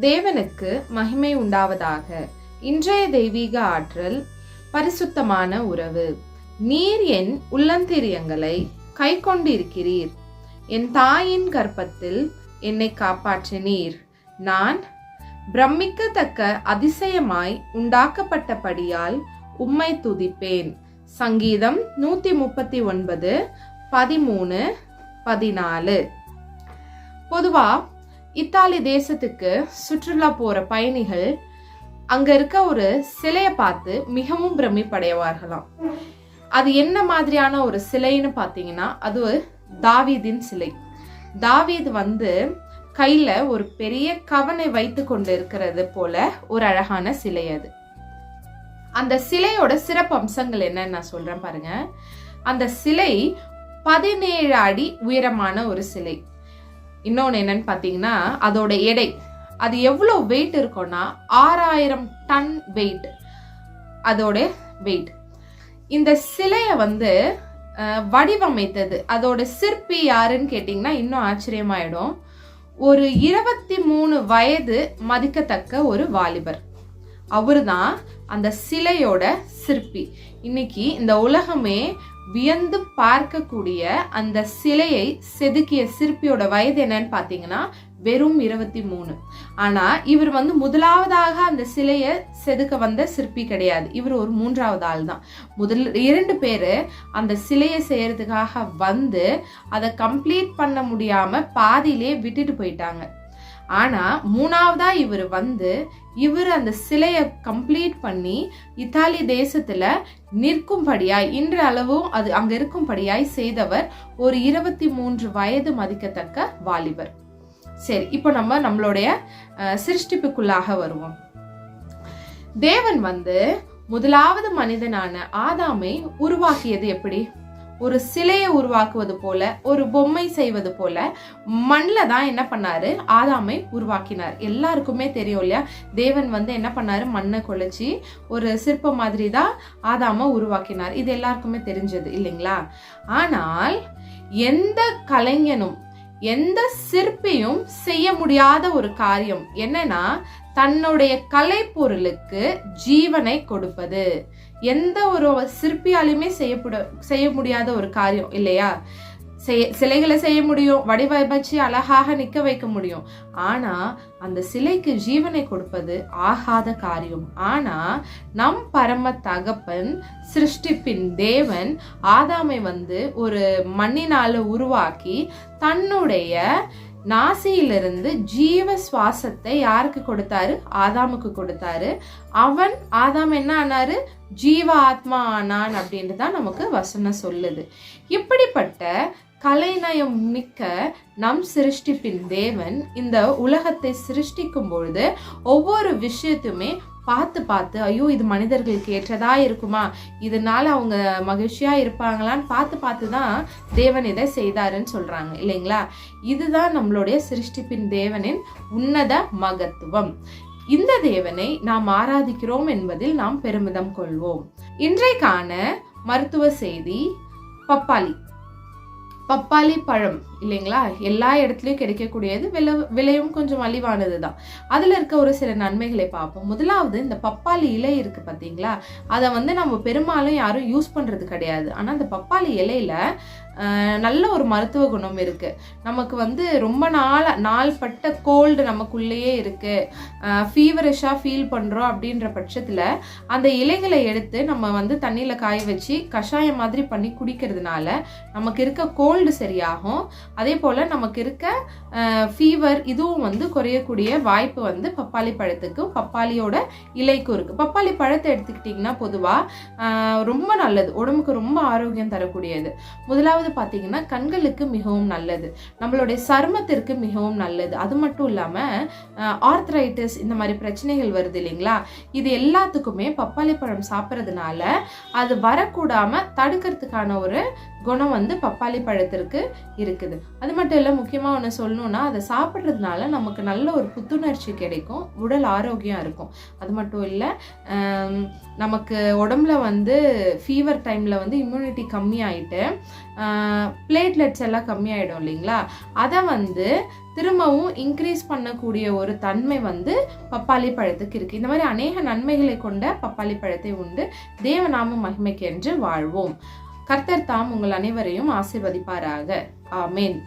தேவனுக்கு மகிமை உண்டாவதாக. இன்றைய தெய்வீக ஆற்றல் பரிசுத்தமான உறவு. நீர் என் உள்ளந்திரியங்களை கை கொண்டிருக்கிறீர் என் தாயின் கர்ப்பத்தில் என்னை காப்பாற்றினீர். நான் பிரமிக்கத்தக்க அதிசயமாய் உண்டாக்கப்பட்டபடியால் உம்மை துதிப்பேன். சங்கீதம் நூத்தி முப்பத்தி ஒன்பது பதிமூணு பதினாலு. பொதுவா இத்தாலி தேசத்துக்கு சுற்றுலா போற பயணிகள் அங்க இருக்க ஒரு சிலைய பார்த்து மிகவும் பிரமிப்படைவார்களாம். அது என்ன மாதிரியான ஒரு சிலைன்னு பார்த்தீங்கன்னா அது தாவீதின் சிலை. தாவீது வந்து கையில ஒரு பெரிய கவனை வைத்து கொண்டு இருக்கிறது போல ஒரு அழகான சிலை அது. அந்த சிலையோட சிறப்பு அம்சங்கள் என்னன்னு நான் சொல்றேன் பாருங்க. அந்த சிலை பதினேழு அடி உயரமான ஒரு சிலை. இன்னொன்று என்னன்னு பார்த்தீங்கன்னா அதோட எடை. அது எவ்வளோ வெயிட் இருக்கும்னா ஆறாயிரம் டன் வெயிட் அதோட வெயிட் இந்த சிலையை வந்து வடிவமைத்தது. அதோட சிற்பி யாருன்னு கேட்டிங்கன்னா இன்னும் ஆச்சரியமாயிடும். ஒரு இருபத்தி மூணு வயது மதிக்கத்தக்க ஒரு வாலிபர். அவர்தான் அந்த சிலையோட சிற்பி. இன்னைக்கு இந்த உலகமே வியந்து பார்க்கக்கூடிய அந்த சிலையை செதுக்கிய சிற்பியோட வயது என்னன்னு பார்த்தீங்கன்னா வெறும் இருபத்தி மூணு. ஆனா இவர் வந்து முதலாவதாக அந்த சிலையை செதுக்க வந்த சிற்பி கிடையாது. இவர் ஒரு மூன்றாவது ஆள் தான். முதல் இரண்டு பேரு அந்த சிலையை செய்யறதுக்காக வந்து அதை கம்ப்ளீட் பண்ண முடியாம பாதியிலே விட்டுட்டு போயிட்டாங்க. ஆனா மூணாவதா இவர் வந்து இவர் அந்த சிலையை கம்ப்ளீட் பண்ணி இத்தாலி தேசத்துல நிற்கும்படியாய் இன்று அளவும் அது அங்க இருக்கும்படியாய் செய்தவர் ஒரு இருபத்தி மூன்று வயது மதிக்கத்தக்க வாலிபர். சரி இப்போ நம்ம நம்மளுடைய சிருஷ்டிப்புக்குள்ளாக வருவோம். தேவன் வந்து முதலாவது மனிதனான ஆதாமை உருவாக்கியது எப்படி? ஒரு சிலையை உருவாக்குவது போல ஒரு பொம்மை செய்வது போல மண்ணில் தான் என்ன பண்ணாரு? ஆதாமை உருவாக்கினார். எல்லாருக்குமே தெரியும் இல்லையா? தேவன் வந்து என்ன பண்ணாரு? மண்ணை குழைச்சி ஒரு சிற்பம் மாதிரி தான் ஆதாமை உருவாக்கினார். இது எல்லாருக்குமே தெரிஞ்சது இல்லைங்களா? ஆனால் எந்த கலைஞனும் எந்த சிற்பியும் செய்ய முடியாத ஒரு காரியம் என்னன்னா தன்னுடைய கலைப்பொருளுக்கு ஜீவனை கொடுப்பது. எந்த ஒரு சிற்பியாலையுமே செய்யப்பட செய்ய முடியாத ஒரு காரியம் இல்லையா? செய்ய சிலைகளை செய்ய முடியும் வடிவமைச்சு அழகாக நிற்க வைக்க முடியும். ஆனா அந்த சிலைக்கு ஜீவனை கொடுப்பது ஆகாத காரியம். ஆனா நம் பரம தகப்பன் சிருஷ்டிப்பின் தேவன் ஆதாமை வந்து ஒரு மண்ணினால உருவாக்கி தன்னுடைய நாசியிலிருந்து ஜீவ சுவாசத்தை யாருக்கு கொடுத்தாரு? ஆதாமுக்கு கொடுத்தாரு. அவன் ஆதாம் என்ன ஆனாரு? ஜீவ ஆத்மா ஆனான் அப்படின்ட்டு தான் நமக்கு வசனம் சொல்லுது. இப்படிப்பட்ட கலைநயம் மிக்க நம் சிருஷ்டிப்பின் தேவன் இந்த உலகத்தை சிருஷ்டிக்கும் பொழுது ஒவ்வொரு விஷயத்தையுமே பார்த்து பார்த்து ஐயோ இது மனிதர்களுக்கு ஏற்றதா இருக்குமா? இதனால அவங்க மகிழ்ச்சியா இருப்பாங்களான்னு பார்த்து பார்த்து தான் தேவன் இதை செய்தாருன்னு சொல்றாங்க இல்லைங்களா? இதுதான் நம்மளுடைய சிருஷ்டிப்பின் தேவனின் உன்னத மகத்துவம். இந்த தேவனை நாம் ஆராதிக்கிறோம் என்பதில் நாம் பெருமிதம் கொள்வோம். இன்றைக்கான மருத்துவ செய்தி பப்பாளி. பப்பாளி பழம். இல்லைங்களா? எல்லா இடத்துலையும் கிடைக்கக்கூடியது விலை விலையும் கொஞ்சம் மலிவானது தான் அதில் இருக்க ஒரு சில நன்மைகளை பார்ப்போம். முதலாவது இந்த பப்பாளி இலை இருக்குது பார்த்தீங்களா அதை வந்து நம்ம பெரும்பாலும் யாரும் யூஸ் பண்ணுறது கிடையாது. ஆனால் அந்த பப்பாளி இலையில் நல்ல ஒரு மருத்துவ குணம் இருக்குது நமக்கு வந்து ரொம்ப நாள் நாள்பட்ட கோல்டு நமக்குள்ளேயே இருக்குது ஃபீவரிஷாக ஃபீல் பண்ணுறோம் அப்படின்ற பட்சத்தில் அந்த இலைகளை எடுத்து நம்ம வந்து தண்ணியில் காய வச்சு கஷாயம் மாதிரி பண்ணி குடிக்கிறதுனால நமக்கு இருக்க கோல்டு சரியாகும். அதே போல் நமக்கு இருக்க ஃபீவர் இதுவும் வந்து குறையக்கூடிய வாய்ப்பு வந்து பப்பாளி பழத்துக்கும் பப்பாளியோட இலைக்கும் இருக்குது பப்பாளி பழத்தை எடுத்துக்கிட்டிங்கன்னா பொதுவாக ரொம்ப நல்லது. உடம்புக்கு ரொம்ப ஆரோக்கியம் தரக்கூடியது. முதலாவது பார்த்திங்கன்னா கண்களுக்கு மிகவும் நல்லது. நம்மளுடைய சருமத்திற்கு மிகவும் நல்லது. அது மட்டும் இல்லாமல் ஆர்த்ரைட்டிஸ் இந்த மாதிரி பிரச்சனைகள் வருது இல்லைங்களா? இது எல்லாத்துக்குமே பப்பாளி பழம் சாப்பிட்றதுனால அது வரக்கூடாமல் தடுக்கிறதுக்கான ஒரு குணம் வந்து பப்பாளி பழத்திற்கு இருக்குது. அது மட்டும் இல்லை முக்கியமாக ஒன்று சொல்லணும்னா அதை சாப்பிட்றதுனால நமக்கு நல்ல ஒரு புத்துணர்ச்சி கிடைக்கும் உடல் ஆரோக்கியம் இருக்கும். அது மட்டும் இல்லை நமக்கு உடம்புல வந்து ஃபீவர் டைமில் வந்து இம்யூனிட்டி கம்மியாயிட்டு பிளேட்லெட்ஸ் எல்லாம் கம்மியாயிடும் இல்லைங்களா? அதை வந்து திரும்பவும் இன்க்ரீஸ் பண்ணக்கூடிய ஒரு தன்மை வந்து பப்பாளி பழத்துக்கு இருக்குது இந்த மாதிரி அநேக நன்மைகளை கொண்ட பப்பாளி பழத்தை உண்டு. தேவநாம மகிமைக்கு என்று வாழ்வோம். கர்த்தர் தாம் உங்கள் அனைவரையும் ஆசிர்வதிப்பாராக. ஆமேன்.